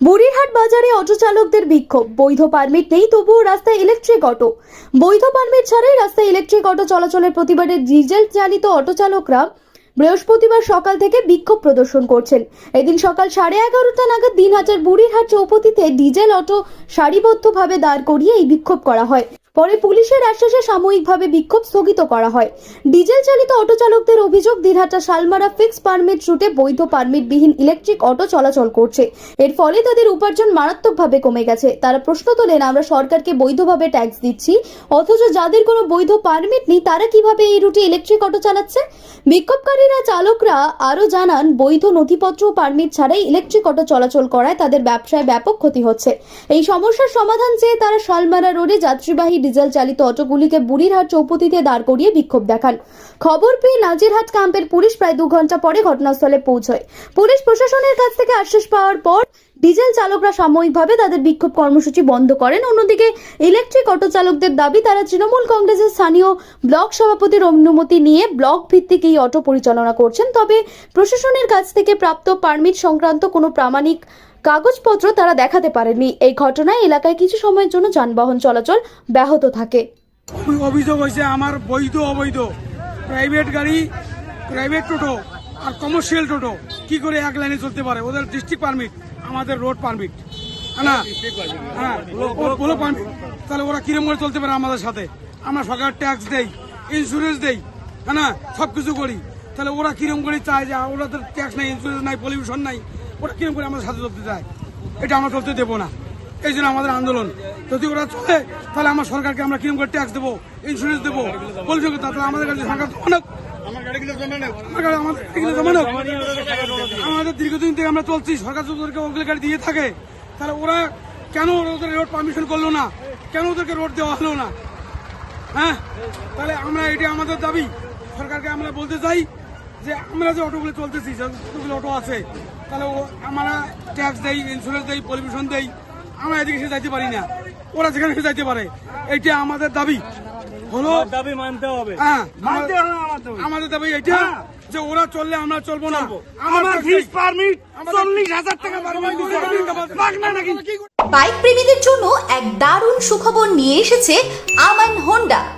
বুড়িরহাট বাজারে অটো চালকদের বিক্ষোভ। বৈধ পারমিট নেই, তবুও রাস্তায় ইলেকট্রিক অটো বৈধ পারমিট ছাড়াই রাস্তায় ইলেকট্রিক অটো চলাচলের প্রতিবাদে ডিজেল চালিত অটো চালকরা বৃহস্পতিবার সকাল থেকে বিক্ষোভ প্রদর্শন করছেন। এদিন সকাল সাড়ে এগারোটা নাগাদ দিন হাজার বুড়িরহাট চৌপতিতে ডিজেল অটো সারিবদ্ধভাবে দাঁড় করিয়ে এই বিক্ষোভ করা হয়। পরে পুলিশের আশ্বাসে সাময়িকভাবে বিক্ষোভ স্থগিত করা হয়। ডিজেল চালিত অটো চালকদের অভিযোগ, দিনহাটা শালমারা ফিক্স পারমিট রুটে বৈধ পারমিটবিহীন ইলেকট্রিক অটো চলাচল করছে। এর ফলে তাদের উপার্জন মারাত্মকভাবে কমে গেছে। তারা প্রশ্ন তোলেন, আমরা সরকারকে বৈধভাবে ট্যাক্স দিচ্ছি, অথচ যাদের কোনো বৈধ পারমিট নেই, তারা কীভাবে এই রুটে ইলেকট্রিক অটো চালাচ্ছে? বিক্ষোভকারীরা, চালকরা আরও জানান, বৈধ নথিপত্র ও পারমিট ছাড়াই ইলেকট্রিক অটো চলাচল করায় তাদের ব্যবসায় ব্যাপক ক্ষতি হচ্ছে। এই সমস্যার সমাধান চেয়ে তারা শালমারা রোডে যাত্রীবাহী ডিজেল চালিত অটোগুলিকে বুড়িরহাট চৌপতিতে দাঁড় করিয়ে বিক্ষোভ দেখান। খবর পেয়ে নাজিরহাট ক্যাম্পের পুলিশ প্রায় দু ঘণ্টা পরে ঘটনাস্থলে পৌঁছয়। পুলিশ প্রশাসনের কাছ থেকে আশ্বাস পাওয়ার পর ডিজেল চালকরা সাময়িকভাবে তাদের বিক্ষোভ কর্মসূচি বন্ধ করেন। অন্যদিকে ইলেকট্রিক অটো চালকদের দাবি, তারা তৃণমূল কংগ্রেসের স্থানীয় ব্লক সভাপতির অনুমতি নিয়ে ব্লক ভিত্তিক এই অটো পরিচালনা করছেন। তবে প্রশাসনের কাছ থেকে প্রাপ্ত পারমিট সংক্রান্ত কোনো প্রামাণিক কাগজপত্র তারা দেখাতে পারেনি এই ঘটনায় এলাকায় কিছু সময়ের জন্য যানবাহন চলাচল ব্যাহত থাকে। অভিযোগ হয়েছে, আমার বৈধ, অবৈধ। প্রাইভেট গাড়ি, প্রাইভেট টোটো আর কমার্শিয়াল টোটো। কি করে এক লাইনে চলতে পারে? ওদের ডিস্ট্রিক্ট পারমিট আমাদের রোড পারমিট হ্যাঁ পারমিট তাহলে ওরা কিরম করে চলতে পারে আমাদের সাথে? আমরা সরকার ট্যাক্স দেই ইন্স্যুরেন্স দেই হ্যাঁ সব কিছু করি। তাহলে ওরা কিরম করে চায় যে, ওরা তো ট্যাক্স নাই ইন্স্যুরেন্স নাই পলিউশন নাই। ওরা কিরম করে আমাদের সাথে চলতে চায় এটা আমরা চলতে দেবো না। এই জন্য আমাদের আন্দোলন। যদি ওরা চলে তাহলে আমরা সরকারকে আমরা কিরম করে ট্যাক্স দেবো? ইন্স্যুরেন্স দেবো? পলিউশন তাহলে আমাদের কাছে সরকার জমানো আমাদের দীর্ঘদিন থেকে আমরা চলছি। সরকার যদি ওদেরকে গাড়ি দিয়ে থাকে তাহলে ওরা কেন ওদের রোড পারমিশন করল না? কেন ওদেরকে রোড দেওয়া হলো না? হ্যাঁ? তাহলে আমরা এটা আমাদের দাবি। সরকারকে আমরা বলতে চাই যে আমরা যে অটোগুলো চলতেছি যতগুলো অটো আছে তাহলে ও- আমরা ট্যাক্স দেই ইন্স্যুরেন্স দেই পলিউশন দেই আমরা এদিকে সে যাইতে পারি না। ওরা যেখানে সে যাইতে পারে। এইটা আমাদের দাবি। হলো দাবি মানতে হবে। হ্যাঁ মানতে আমাদের- হবে আমাদের আমাদের দাবি এইটা যে ওরা চললে আমরা চলবো না। আমার ফিস। পারমিট আমাদের- চল্লিশ হাজার টাকা বাইক প্রেমীদের জন্য এক দারুণ সুখবর নিয়ে এসেছে আমান হোন্ডা।